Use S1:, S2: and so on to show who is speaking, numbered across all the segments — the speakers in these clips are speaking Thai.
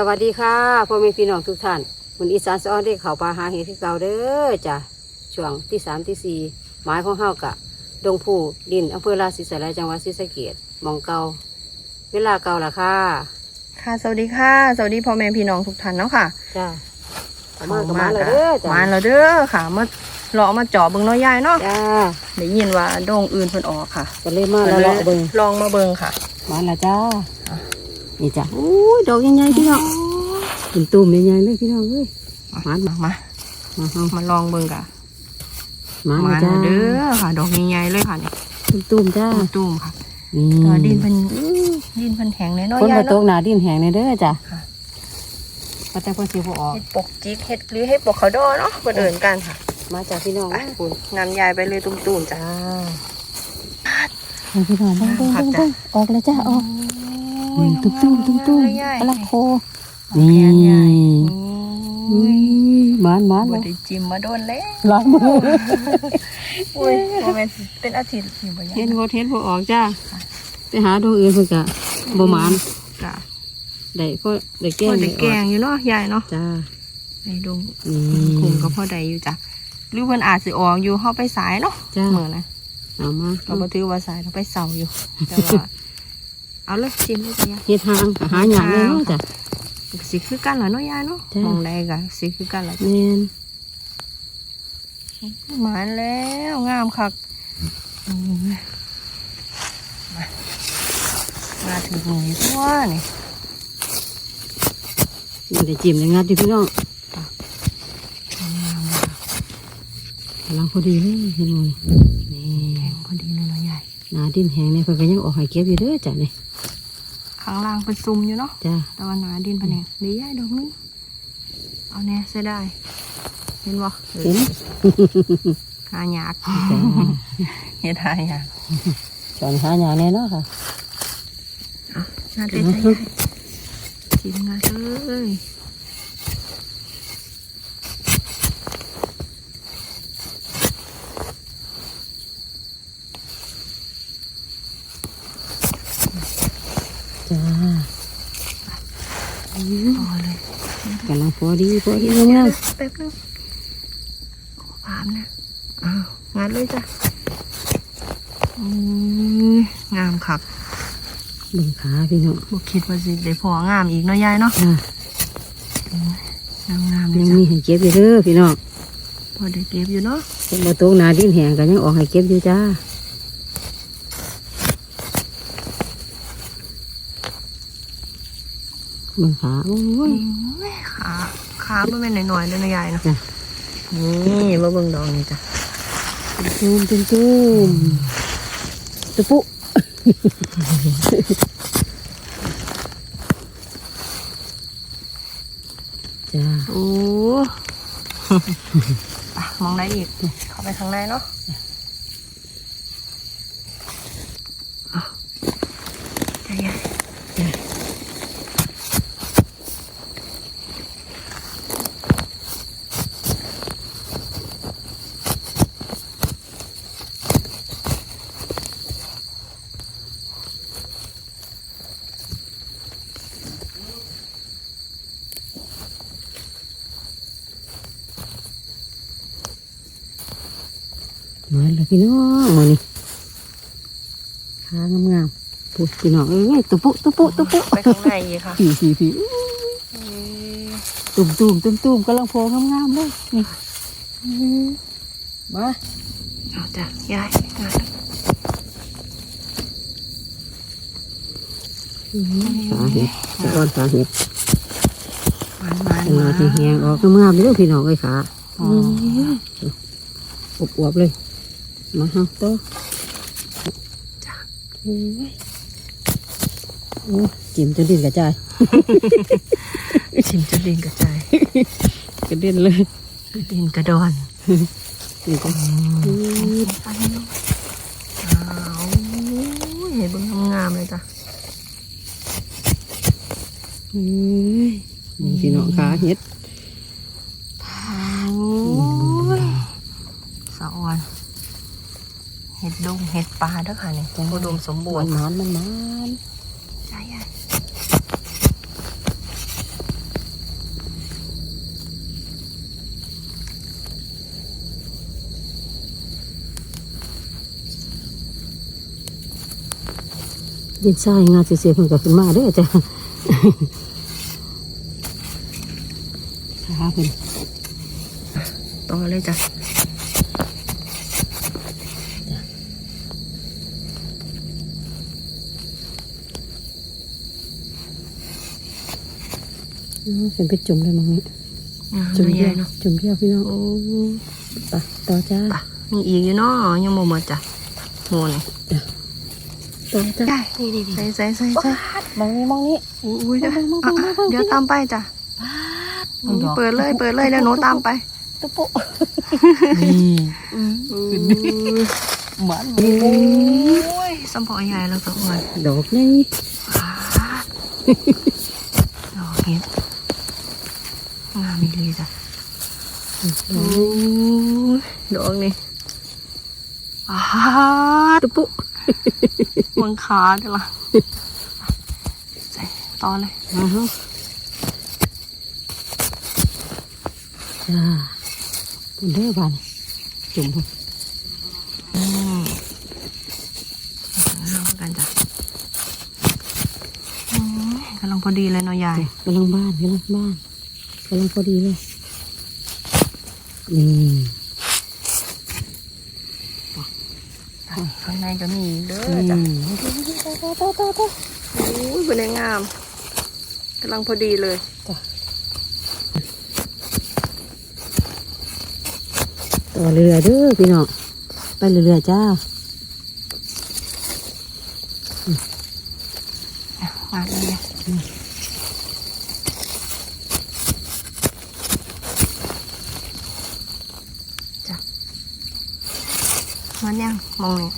S1: สวัสดีค่ะพ่อแม่พี่น้องทุกท่านวันอีสานสะออนได้เข่าวปลาหาเห็ดที่เก่าเด้อจ้ะช่วงที่สามที่สี่หมายของเฮากะ ดงผู้ดินอำเภอราศีสลายจังหวัดศรีสะเกษหมองเก่าเวลาเก่าละค่ะ
S2: ค่ะ สวัสดีค่ะ สวัสดีพ่อแม่พี่น้องทุกท่านเนาะค่ะ
S1: จ้ะเอามากับมาเลยเด้อจ้ะ
S2: มาแล้วเด้อค่ะมาเลาะมาเจาะเบิ่งเน้อยยายเนาะ
S1: จ้า
S2: ได้ยินว่าโด่งอื่นเพิ่นออกค่ะ
S1: ก็เลยมาแล้วเลาะเบิ่ง
S2: ลองมาเบิ่งค่ะ
S1: มาและจ้า นี่จ้ะโอ้ยดอกใหญ่ๆพี่น้องเป็นตุ่มใหญ่ๆเลยพี่น้องเอ้ยมา
S2: มามา
S1: มาเฮา
S2: มาลองเบิ่งค่ะ
S1: มา
S2: มา
S1: และจ้า
S2: แล้วเด้อค่ะ ดอกใหญ่ๆเลยค่ะเนี่ย
S1: เป็นตุ่มจ้า
S2: ตุ้มๆค่ะ
S1: นี่
S2: ตัวดินเพิ่นอื้อดินเพิ่นแข็งเลยเนาะ
S1: คน
S2: ยาย
S1: มาตก
S2: เนาะ
S1: หนาดินแห้งในเด้อจ้ะ
S2: ค่ะ
S1: ก็แต่เพิ่นสิบ่ออก
S2: เฮ็ดปกจิกเฮ็ดหรือเฮ็ดปกเขาดอเนาะเพิ่นเอิ้นกันค่ะ
S1: มาจากพี่น้อง
S2: ไป
S1: คุณ
S2: นำยายไปเลยตุ้มๆจ้ะ
S1: จ้าพี่น้องเบิ้งเบิ้ง
S2: ครับ
S1: เบิ้ง
S2: จ้ะ
S1: เบิ้งออกเลยจ้าออก
S2: โอ้ย
S1: ตุ้มตุ้มตุ้มตุ้ม
S2: เลยยาย
S1: กำลังโค
S2: นี่
S1: นี่
S2: อื
S1: อุ้
S2: ม
S1: ยหมานหมาน
S2: บ่
S1: เลย
S2: ได้จิ้มมาโดนแล้ว
S1: ล้างมือ
S2: อุ้ยบ่แม่นเป็นอาทิตย์สิบ่
S1: เห็
S2: ยั
S1: น
S2: ง
S1: บ่เห็นบ่ออกจ้าไปหาดวงอื่นเพิ่นกะบ่หมาน
S2: จ้ะ
S1: ได้ก็ได้แก้
S2: พ่
S1: ง
S2: อได้แกงอยู่เนาะยายเนาะ
S1: จ้า
S2: ไอ้ดง
S1: นี่
S2: คุมก็พ่อได้อยู่จ้ะหรือเพิ่นอาจสิออกอยู่เฮาไปสายเนาะ
S1: จ้า
S2: มื้อนะ
S1: เอามา
S2: เราบ่ถือว่าสายเราไปเสาอยู่แต่ว่า เอาเลยจิ้มเลยจ้ะยาย
S1: เฮ็ดทางหาหยังเลยเนาะจ้ะ
S2: สิคือกันเหรอเนาะยายเนาะ
S1: จ้ะ
S2: มองใดก็สิคือกันล่ะ
S1: แม่น
S2: หมานแล้วงามคักอืมมามาถึงนี่ตัวนี่
S1: มันได้จิ้มได้งัดอยู่พี่น้องกำลังพอดีเลยพี่น้องนี่
S2: แข็งพอดีเลยเนาะยาย
S1: หนาดินแห้งเนี่ยเพิ่นก็ยังออกให้เก็บอยู่เด้อจ้ะนี่
S2: ข้างล่างเป็นซุ่มอยู่เนาะ
S1: จ้า
S2: แต่ว่าหนาดินปะเนี่ยดีใหญ่ดอกนึงเอาแน่ใส่ได้ เห็นบ่
S1: เห็น
S2: หาหยากเฮ็ดหาหยาก
S1: สอนหาหยังแน่เนาะค่ะ
S2: เอางานเป็นใจใหญ่จิ้มงานเลย
S1: จ้า
S2: เอาเลย
S1: กำลังพอดีพอดีงาม
S2: แป๊บนึงขอพามนะอ้าวงานเลยจ้ะอืมงามคัก
S1: ๆเบิ่งขาพี่น้อง
S2: บ่คิดว่าสิได้พองามอีกเนาะยายเนาะ
S1: จ้างา
S2: มงามๆเลย
S1: ยัง
S2: จ้ะ
S1: มีให้เก็บอยู่เด้อพี่น้อง
S2: พอได้เก็บอยู่เนาะ
S1: เพิ่นบ่ตกหนาดินแห้งก็ยังออกให้เก็บอยู่จ้า เบิ่งขาโอ้ย
S2: ขาขาบ่แม่นน้อยๆเด้อนะยายเนาะ
S1: จ้ะ
S2: นี่มาเบิ่งดอกนี่จ้ะ
S1: ตุ้มตุ้มตุ้มตุปุจ้า
S2: โอ้อะมองได้อีก เข้าไปข้างในเนาะอะใจเย็น
S1: มาแล้วพี่น้องมานี่ขางามๆปุ๊ พี่น้องเอ้ยตุปุตุปุตุปุ
S2: ไปข้างในอีกค่ะ
S1: ผีผีผี
S2: อืม
S1: ตุ่มตุ่มตุ่มตุ่มกำลังโผล่งามๆเลยนี่มา
S2: เอาจ้ะยายงาน
S1: ขาเห็ดสะอ้อนขาเห็ด
S2: มันมัน
S1: เป็น
S2: มา
S1: มาที่แหงออกงามๆเลยพี่น้องเอ้ยขา
S2: อ๋อ
S1: อวบๆเลย มาเฮาโตะ
S2: จ้ะ
S1: โอ้ยโอ้ย จิ้มจนดินกระจาย
S2: ชิมจะดินกระจาย
S1: กระเด็นเลย
S2: ดินกระดอน
S1: นี่จ้ะ
S2: ไปเนาะอ้าวเห็นเบิ่งงามๆเลยจ้ะ
S1: เอ้ยนี่พี่น้องขาเห็ด
S2: โอ้ยสะออน เห็ดดงเห็ดปลาเด้อค่ะนี่อุดมสมบูรณ์
S1: มันมันมันมัน
S2: ใช่ใช่
S1: ยินทรายงานเสียๆเพิ่นก็ขึ้นมาเด้อจ้ะขาเพิ่น
S2: ต่อเลยจ้ะ
S1: อืมเป็นไปจุ่มเลยมั้งนี่
S2: อ่า
S1: จุ่ม
S2: น้อย
S1: เดี
S2: ให
S1: ย
S2: ญ่
S1: ว
S2: เนาะ
S1: จุ่มเดียวพี่น้อง
S2: โอ้
S1: ไปต่อจ้า
S2: ปะมีอีกอยู่เนาะยังบ่หมดจ้ะโหนี่
S1: ต่อจ้า
S2: ได้นี่นี่ใส่ใส่ใส่ใส่
S1: มองนี้มองนี้
S2: อุ้ยเดี๋ยว
S1: มองมอง
S2: อะ
S1: มองมอง
S2: เดี๋ยวตามไปจ้ะ
S1: มองดอก
S2: เปิดเลยเปิดเลยแล้วหนูตามไป
S1: ตุ๊ปุนี่
S2: ขึ้น
S1: หวาน
S2: โอ้ยสัมพอใหญ่แล้วก็อ้วน
S1: ดอกนี่
S2: ดอกเห็ดงามอีเลยจ้ะโอ้ยดอกนี่อ้าด
S1: ตุ๊ปุ
S2: มังขาเดี๋ยวละใส่ต่อเลย
S1: มาเฮาจ้าปุ่นเด้อบานจุ่มพุ่น
S2: อืมเอากันจ้ะอืมกำลังพอดีเลยเนาะยาย
S1: กำลังบ้านกำลังบ้านกำลังพอดีเลยนี่
S2: ข้างในก็มีอีกเด้อ
S1: อื
S2: จ้ะ
S1: ม
S2: โอ้ยเป็นไงงามกำลังพอดีเลย
S1: ต่อเรือเด้อพี่น้องไปเรือๆจ้า
S2: มาเลย มันยังมองนี่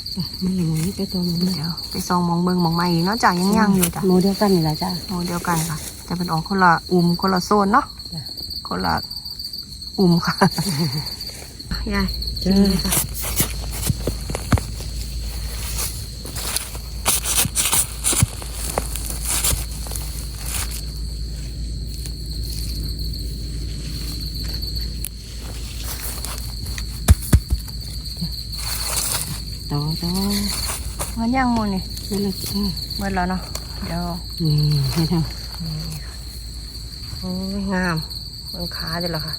S1: มันอย่างนี้ไปตัวมัน
S2: เดี๋ยวไปซองมองเบิงมองมาอีกเนาะจ้ะยังยังอยู่จ้ะ
S1: โมเดียวกันนี่แหละจ้า
S2: โมเดียวกันค่ะจะเป็นออกคนละอุ่มคนละโซนเนาะ
S1: จ้ะ
S2: คนละอุ่มค่ะยาย
S1: จ้า
S2: นี่จ้ะ
S1: ต่อต่อ
S2: มันยังโมนี่
S1: นั่นแหละจ้า
S2: เมื่อแล้วเนาะเดี๋ยว
S1: นี่ให้ท
S2: โอ้ยงามเบิ่งขาเดี๋ยวละค่ะ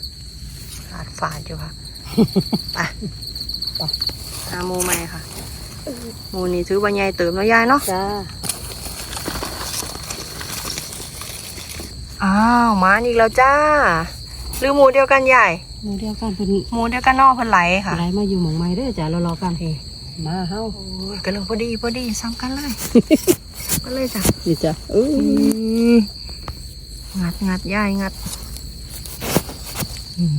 S2: ขาดฝาดอยู่ค่ะไปไปหาหมูใหม่ค่ะหมูนี่ถือว่าใหญ่เติมแล้วยายเนาะำ
S1: จ้า
S2: อ้าวมาอีกแล้วจ้าหรือหมูเดียวกันใหญ่
S1: โมเดียวกันเป็น
S2: หมูเดียวกันนอกเพันไหลค่ะ
S1: อะไรมาอยู่หมองไม้เด้อจ้ารอรอๆกัน มาเฮา
S2: โอ้ยกำลังพอดีพอดีซ้ำกันเลยก็เลยจ้ะ
S1: นี่จ้ะเออ
S2: งัดงัดยายงัดอื้อ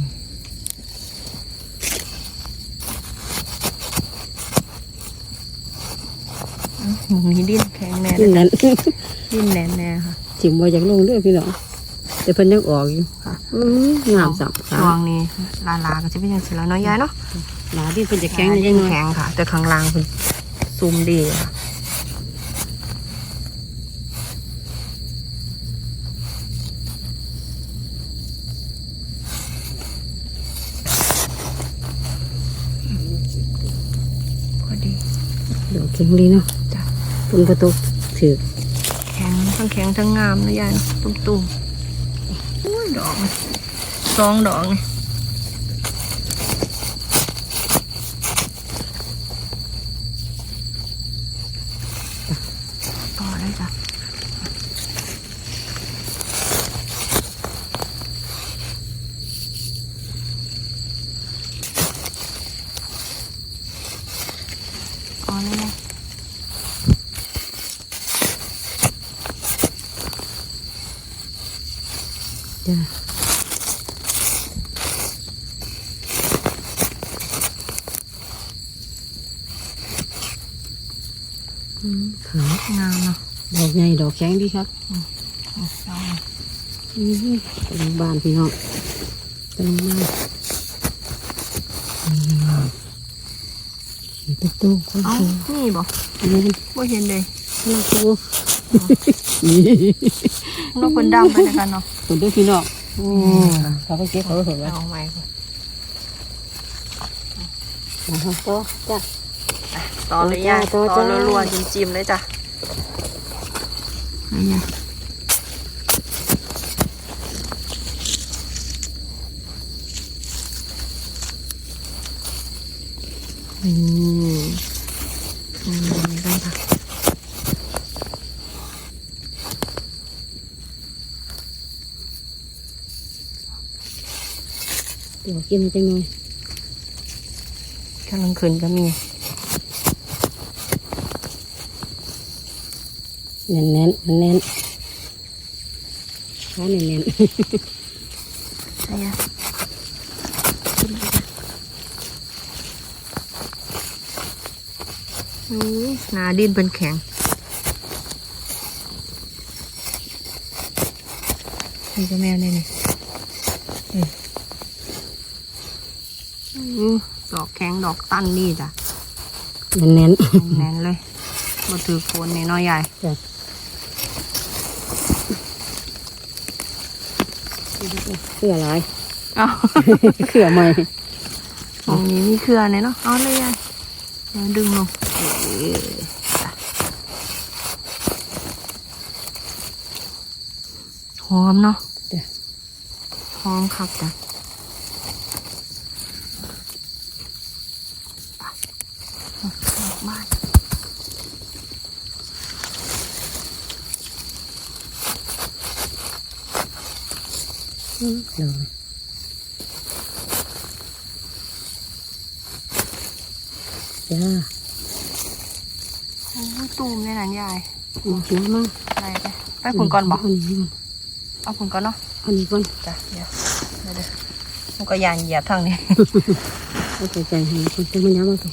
S2: หมูนี้ดิ้นแข็งแน่
S1: นี่
S2: เลย
S1: นั่น
S2: ดิ้นแน่นแน่ค่ะ
S1: จิ๋มว่าอยากลงเด้อพี่น้องแต่เพิ่นยังออกอยู่
S2: ค่ะ
S1: อืองามสับขา
S2: ช่วงนี้ลาลาก็จะเป็นอย่างสิแล้วเนาะยายเนาะ
S1: หนาดินเพิ่นจะแข็ง
S2: ดิ้
S1: ยัง
S2: น
S1: ไง
S2: แข็งค่ะ แต่ข้างล่างเป็นซูมดีค่ะพอดี
S1: เดี๋ยวแข็งดีเนาะ
S2: จ้ะ
S1: เพิ่นประตูถือ
S2: แข็งทั้งแข็งทั้งงามนะยายเนาะตุ้มๆโอ้ยดอกนี่สองดอกนี่ต่อเลยจ้ะ อ๋อเลยนะ
S1: จ้าอืมขางา
S2: มเนาะ
S1: ดอกใหญ่ดอกแข็งดีครับ
S2: เอาเอา
S1: อืมกำลังบานพี่น้องกำลังบานเประตูคน
S2: เอา
S1: โต
S2: นี่บอก
S1: นนี้มัน
S2: บ่เห็นเลย
S1: กำลังโตนี่
S2: นกคนดำไปด้วยกันเนาะ
S1: คนเด้อพี่น้องเขาไปเก็บเขาเถอะ
S2: เอาใหม่ก่อ
S1: จ้ะ
S2: ต่อเลยย่า
S1: ต่อ
S2: รัวๆจิ้มๆเลยจ้ะ นี่ไงนี่อืมกันค่ะ
S1: เดี๋ยวกินมาจังหน่อย
S2: กำลังคืนก็มี
S1: แน่นแน่นๆแน่นๆขาแน่นแน่น
S2: ใช่ยังอู้หนาดินเป็นแข็งนี่ก็แมวเนี่ยนี่นี่อู้ดอกแข็งดอกตั้นนี่จ้ะ
S1: แน่นแน่น
S2: แน่นเลยมาถือโคนนี่น้อยใหญ่
S1: ๆจ้ะเขื่อหลาย
S2: เอ้า
S1: เขื่อใหม่
S2: ตรงนี้มีเครือเนี่ยเนาะเอาเลยยายเดี๋ยวดึงลงเออจ้ะหอมเนาะ
S1: จ้ะ
S2: หอมครับจ้ะไปออกบ้าน
S1: อืม เดี๋ยวจ้า
S2: โอ้ยตูมเลยนะยาย
S1: มาน้ำมา
S2: ไปไปไปผุนก่อนบอก
S1: เอันนี้ก่อน
S2: เอาผุนก่อนเนาะ
S1: เอันนี้ก่อน
S2: จ้ะเดี๋ยวเดี๋ยวเดี๋ยวมันก็ยานเหยียบทางนี้
S1: เอาใจใจให้คนเต็มมันย้ำมาไป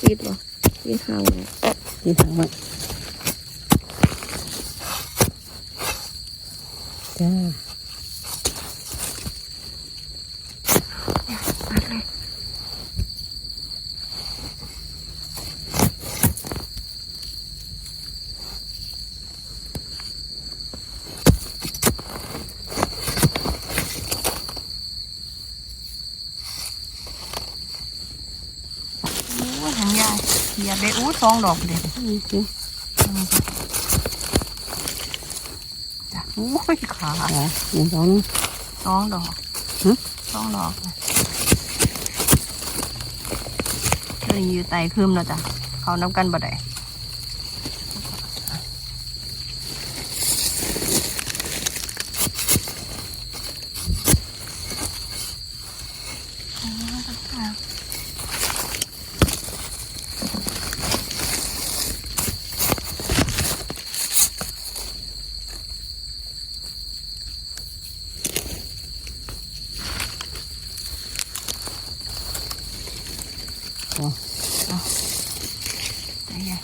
S2: กิดบ่ปิดทางเลย
S1: ที่ทางไว้จ้า
S2: ปัดเลยโอ้ยทางยายเหยียบได้อู้สองดอกเลย
S1: นี่สิ
S2: จ้ะโอ้ยขา
S1: ขาหนึ่งสองนึง
S2: สองดอก
S1: หึ
S2: สองดอกเลยเดี๋ยวนี้อยู่ไต่คืมแล้วจ้ะเขานับกันบ่ได้ใจเย็น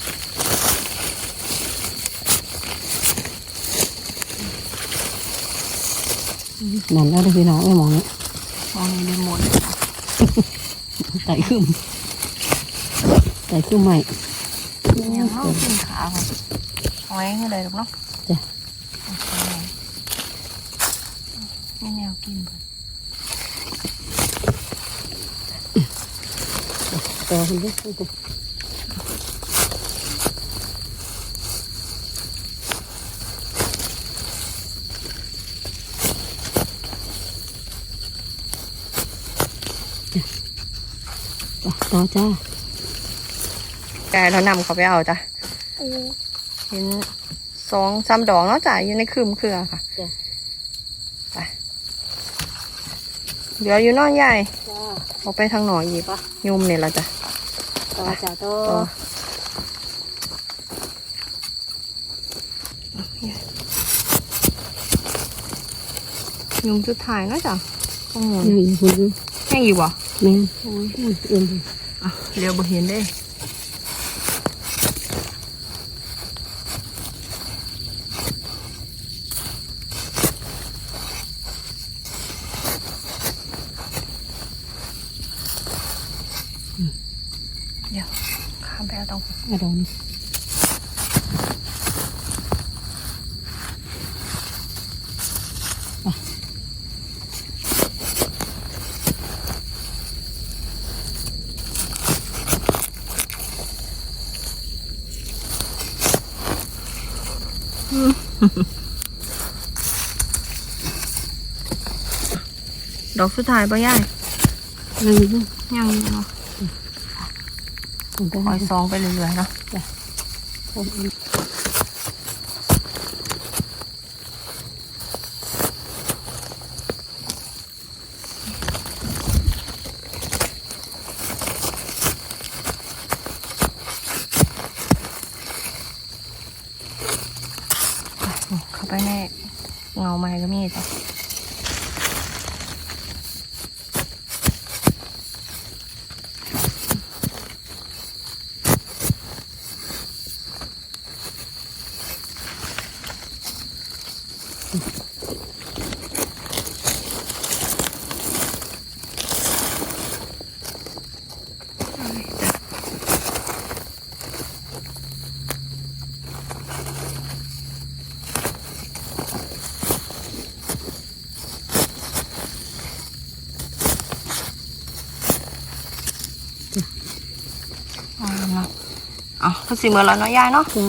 S1: นั่นแล้วเด้อ พี่น้องไม่มองนี่
S2: มองนี่เดินหมด
S1: ไต่ขึ้นไต่ขึ้นใหม่
S2: ยังเอาขึ้นขาค่ะเอาไว้ให้เลยหรอกเนาะ
S1: จ้ะ
S2: ไม่แนวกินเพิ่น
S1: ต่อคุณด้วย ต่อจ้า
S2: กายเรานำเขาไปเอาจ้ะเห็นสองสามดอกเนาะจ้ะอยู่ในคืมเครือค่ะ
S1: จ้ะ
S2: ไปเหลืออยู่เนอนใหญ่
S1: จ้า
S2: เอาไปทางหน่อยอีก
S1: ปะ
S2: ยุ่มเนี่ยละจ้ะ
S1: ต่อจ้าต่อ
S2: ต่อยุงจุดถ่ายนะจ้ะข้างบน
S1: ยังอีกคนนึง
S2: แห้งอยู่บ่
S1: แม่นโอ้ยเอ็น
S2: อะ เดี๋ยวบ่เห็นได้เดี๋ยวข้ามไปเอาตรง
S1: กระดอง
S2: ด สุดท้ายป่ะยาย
S1: ยังอีก
S2: ยังอยู่เนาะ
S1: ผมก็
S2: คอยซองไปเรื่อยๆเนาะ
S1: คนอื่น
S2: เข้าไปในเงาไม้ก็มีจ้ะเอาเนาะ เอาก็สิเมื่อแล้วเนาะยายเนาะ
S1: จ้า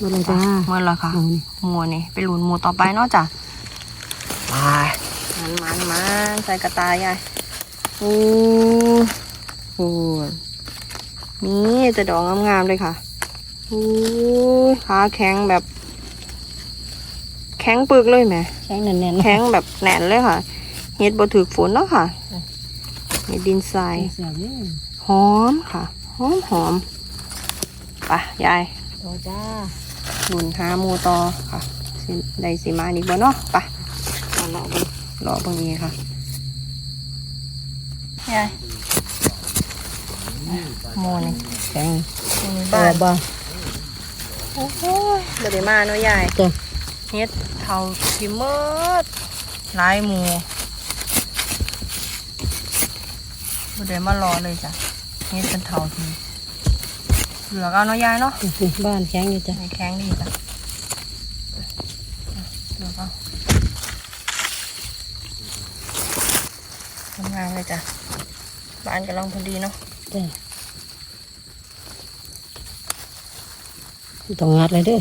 S1: มาเลยจ้า
S2: เมื่อแล้วค่ะ
S1: เอานี่
S2: หมูนี่ไปหลุนหมูต่อไปเนาะจ้ะไปมันมันมันใส่กระตายยายโอ้โหนี่จะดอกงามๆเลยค่ะโอ้ยขาแข็งแบบ แข็งปึกเลยแหม
S1: แข็งแน่นๆ
S2: แข็งแบบแน่นเลยค่ะเฮ็ดบ่ถือฝนเนาะค่ะเฮ็ดดินทราย
S1: เสียบนี่
S2: หอมค่ะ หอมหอม ไปยาย
S1: ต่อจ้า
S2: หนุนหาหมูต่อค่ะสิได้สิมานี่บ่เนาะไป
S1: เอาละไป
S2: รอเบางนี้ค่ะ ยายหมูนี่
S1: แข็ง
S2: หมูนี่
S1: บ้า
S2: บ้าน
S1: บ้า
S2: โอ้โหบ่ได้มาเนาะยาย
S1: จ้า
S2: เฮ็ดเท่าที่เมิดหลายหมูบ่ได้มารอเลยจ้ะเฮ็ดเป็นเท่าที เหลือกเอาเนาะยายเนาะ
S1: บ้านแข็งอยู่จ้า
S2: ในแข้งดีจ้ะเหลือกเอาทำงานเลยจ้ะบ้านกำลังพอดีเนาะ
S1: จ้าต้องงัดเลยเด้อ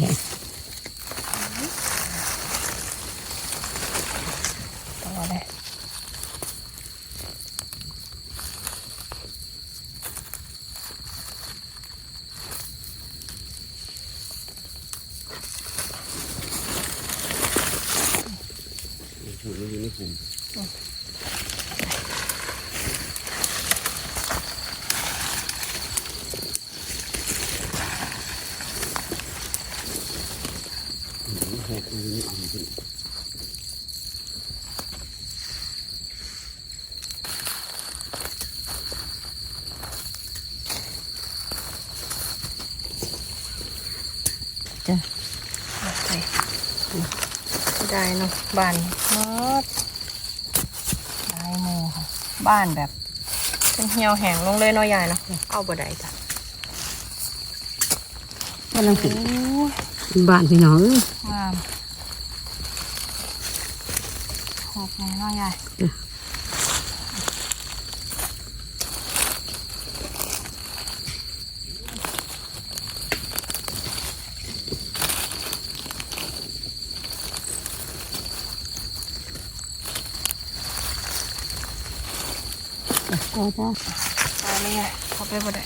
S2: ต่อเลย
S1: จ้า
S2: โอเค ได้เนาะบ้านมดได้โมค่ะบ้านแบบเป็นเหี่ยวแห้งลงเลยเนาะยายเนาะเอาบ่ได้จ้ะ
S1: กำลังขึ้น
S2: โอ้ย
S1: บ้านพี่น้องเอ้ย
S2: งามโคกแน่เนาะยาย
S1: จ้ะต่อจ้า
S2: ไปเลยยายเข้าไปบ่ได้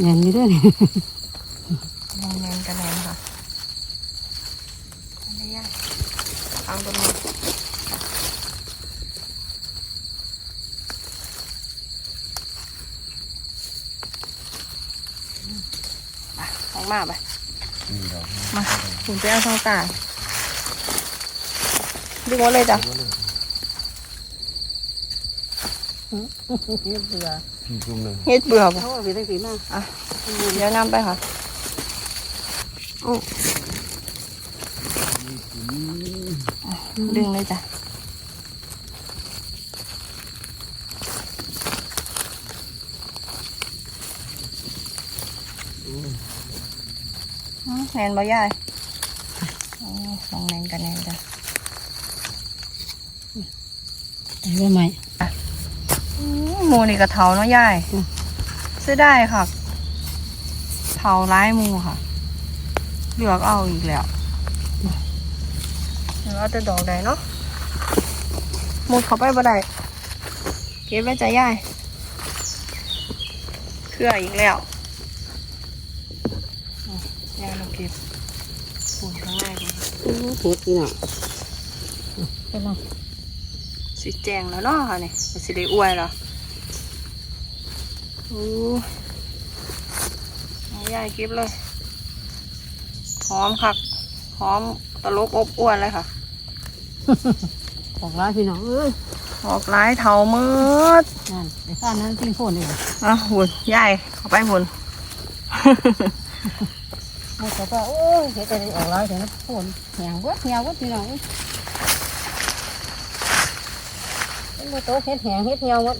S1: แน่นอยู่เด้อนี่
S2: แน่นๆกันแน่นค่ะอันนี้ไปออกมาไป
S3: นี่ดอก
S2: มาถึงไปเอาทางต่าง ดูหมดเลยจ้ะ
S1: เฮ็ดเบื่อ
S3: พี่จุ่มเลย
S2: เฮ็ดเบื่อบ่
S1: เขาเอาไปตั้งสีมา
S2: อะเดี๋ยวนำไปค่ะอู้ดึงเลยจ้ะอืมแนนบ่ยายอ๋อลองแนนกันแนนจ้ะ
S1: แต่ ว่าไม่
S2: อืมหมูนี่กระเทาเนาะยาย
S1: อืม
S2: ซื้อได้ค่ะเทาร้ายหมูค่ะเลือกเอาอีกแล้วเลือกเอาแต่ดอกใดเนาะหมุดเข้าไปบ่ได้เก็บไว้ใจยายเครืออีกแล้วอืมยายเราเก็บปูนข้างในกัน
S1: อื้อเฮ็ดพี่น้องเป็นไร
S2: สิแจงแล้วเนาะค่ะนี่ก็สิได้อวยแล้วอู้เอายายเก็บเลยหอมคักหอมตลบอบอ้วนเลยค่ะ
S1: ออกร้านพี่น้องเอ้ย
S2: ออกลายเถามืด
S1: นั่นไอ้ข้านั้นทิ้งโฟนเลย
S2: อะหุ่นยายเข้าไปหุ่น
S1: มันก็ว่าโอ้ยเฮ็ดอะไรออกร้านแต่นะโฟนแหงเบิดแหงเบิดพี่น้อง เอ้ยเป็นบ่โตเฮ็ดแหงเฮ็ดเหี่ยวหมด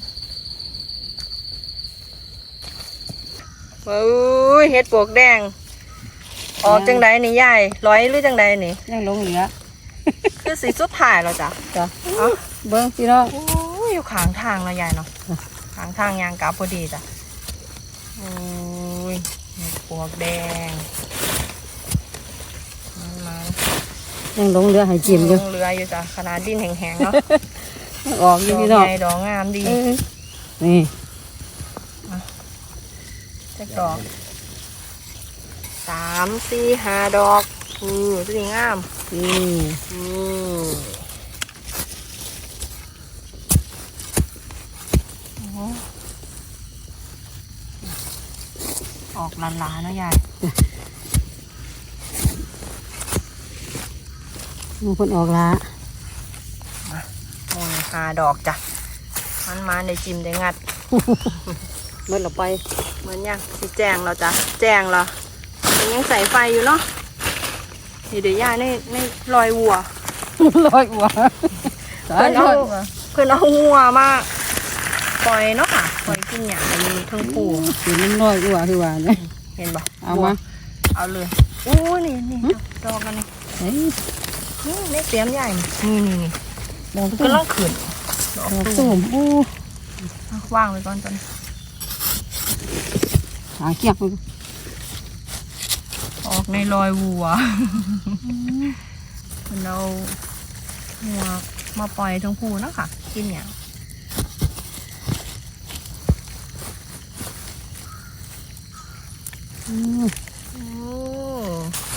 S2: โอ้ยเฮ็ดปวกแดง ออกจังใดนี่ยายร้อยหรือจังใดนี่
S1: ยังลงเหลือ
S2: คือสีสุดถ่ายแล้วจ้ะ
S1: จ้ะเบิ้งพี่น้อง
S2: โอ้ยอยู่ขางทางแล้วยายเนาะขางทางยางกลับพอดีจ้ะโอ้ยเฮ็ดปวกแดงมันมัน
S1: ยังลงเหลือให้จิ้มอยู่
S2: ลงเรืออยู่จ้ะขนาดดินแห้งๆเนาะ
S1: ออกอ
S2: ด
S1: ยู่
S2: อก
S1: พี่น้อง
S2: ใหญ่ดอกงามดี
S1: เออนี่
S2: จักดอกสามสี่ห้าดอกอือตัวนี้งาม
S1: นี่
S2: อืมโอ้โหออกลานลาเนาะยาย
S1: มันเพิ่นออกละ
S2: โอ้ยหา ดอกจ้ะมันมาในจิมได้งัด
S1: เมื่อเราไป
S2: เหมือนยังสิแจงเราจ้ะแจงเหรามันยังใส่ไฟอยู่เนาะนี่เดี๋ยวยายในในรอยวัว
S1: ลอยหัวสา
S2: เพื่
S1: ย
S2: อน
S1: ล
S2: เอา
S1: อยหัว
S2: เพื่อนเอางัวมาปล่อยเนาะค่ะปล่อยกินอย่างมันมีทั้งปู
S1: สีมันลอยหัวคือว่าเนี่ย
S2: เห็นปะ
S1: เอามา
S2: เอาเลยอู้นี่นี่ดอกกันนี่
S1: เฮ้ย
S2: นี่นี่เตรียมใหญ่นี่นี่นี่
S1: ดอก
S2: มัน
S1: ตุ้
S2: ก็
S1: ม
S2: ล่องขืนด อก
S1: ดอก
S2: ตู
S1: ตุ้
S2: ม
S1: มโอ้
S2: เอาวางไว้ก่อนตอนนี้
S1: หาเกียบไป
S2: ออกในรอยวัวมันเอาหัวมาปล่อยทั้งผูเนาะค่ะกินอย่าง
S1: อืม
S2: โอ้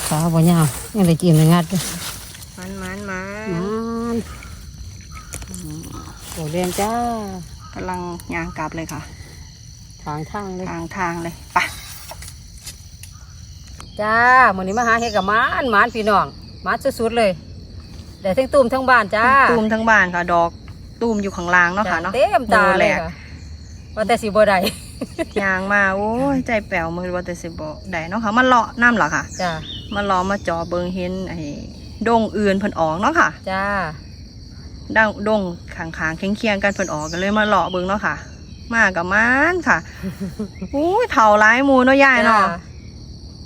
S1: ขาบ่ยาวยังได้จิ้มในงัดด้วย
S2: มันมันมั
S1: นั่
S2: น
S1: นโอ้แดงจ้ากำ
S2: ลังยางกลับเลยค่ะ
S1: ทางทางเลย
S2: ทางทางเลยไป
S1: จ้ามื้อนี้มาหาเฮ็ดกับหมานหมานพี่น้องหมานสุดๆเลยได้ทั้งตุ้มทั้งบ้านจ้า
S2: ตูมทั้งบ้านค่ะ ดอกตูมอยู่ข้างล่างเนาะค่ะเนาะ
S1: เต็มตาเลย
S2: โอ้แห
S1: ค่ะว่าแต่สิบ่ได้
S2: ยางมาโอ้ยใจแป๋วมือว่าแต่สิบอกได้เนาะค่ะมันเลาะน้ำเหรอค่ะ
S1: จ้า
S2: มาเลาะมาจอเบิงเห็นไอ้ดงอื่นเพิ่นออกเนาะค่ะ
S1: จ้า
S2: ดังดงขางขางๆเคียงๆกันเพิ่นออกกันเลยมาเลาะเบิงเนาะค่ะ มากับมันค่ะอุ้ยเถาร้ายหมูเนาะยายเนาะ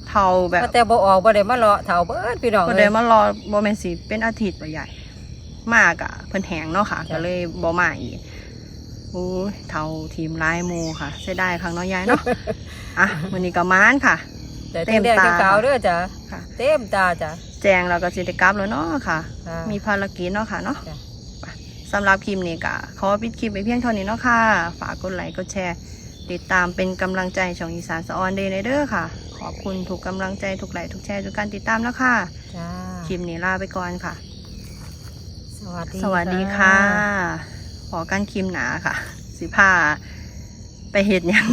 S2: เถาแบบ
S1: ว่าแต่บ่ออกบ่ได้มาเลาะเฒ่าเบิดพี่น้อง
S2: ก็
S1: เล
S2: เดิ
S1: ย
S2: นมารอบ่แม่นสิเป็นอาทิตย์บ่ใหญ่มากอะเพิ่นแหงเนาะค่ะ
S1: จ้ะ
S2: ก็เลยบ่มาอีกโอ้ยเท่าทีมร้ายหมูค่ะเสียดายครั้งเนาะยายเนาะอะมื้อนี้ก็มานค่ะ
S1: แต่
S2: เต็
S1: เต็ม
S2: ม
S1: แดง
S2: ตา
S1: เต็มขาวเด้อจ้า
S2: ค่ะ
S1: เต็มตาจ้า
S2: แจงเราก็สิได้กลับแล้วเนาะค่ะ
S1: ค่ะ
S2: มีภารกิจเนาะค่ะเนาะ
S1: จ้ะ
S2: ไป สำหรับคลิปนี้ก็ขอปิดคลิปไปเพียงเท่านี้เนาะค่ะ ฝากกดไลค์กดแชร์ ติดตามเป็นกำลังใจช่องอีสานสะออนเดย์เด้อค่ะ ขอบคุณทุกกำลังใจทุกไลค์ทุกแชร์ทุกการติดตามแล้วค่ะ
S1: จ้า
S2: คลิปนี้ลาไปก่อนค่ะ
S1: สวัวัสดี
S2: สวัสดีค่ะขอกันคิมหนาค่ะ สิผ้าไปเห็ดหยัง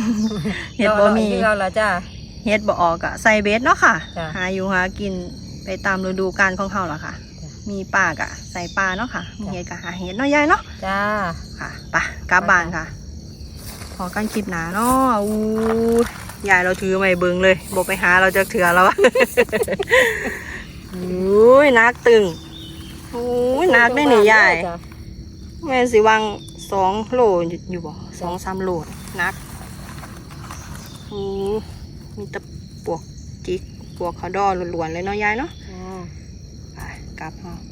S2: เห็ดบ่มี
S1: เราละจ้า
S2: เฮ็ดบ่ออกอะใส่เบสเนาะค่ะ
S1: จ้ะ
S2: หาอยู่หากินไปตามฤดูกาลของเขาล่ะค่ะ
S1: จ้ะ
S2: มีปลากะใส่ปลาเนาะค่ะมี
S1: จ้ะ
S2: เฮ็ดกะหาเฮ็ดเนาะยายเนาะ
S1: จ้า
S2: ค่ะไปกลับบ้านค่ะขอกันคลิปหนาเนาะอู้ยายเราถือไม่เบิงเลยบอกไปหาเราจะเถื่อแล้วอะอุ้ยนักตึงอุ้ยนักได้หนิยาย
S1: จ้ะ
S2: แม่นสิวังสองโลอยู่บ่สองสามโลนักอือมีแตะปวกจิกปวกเขาดอล้วนๆเลยเนาะยายเนาะ
S1: อ่า
S2: ไป กลับเนาะ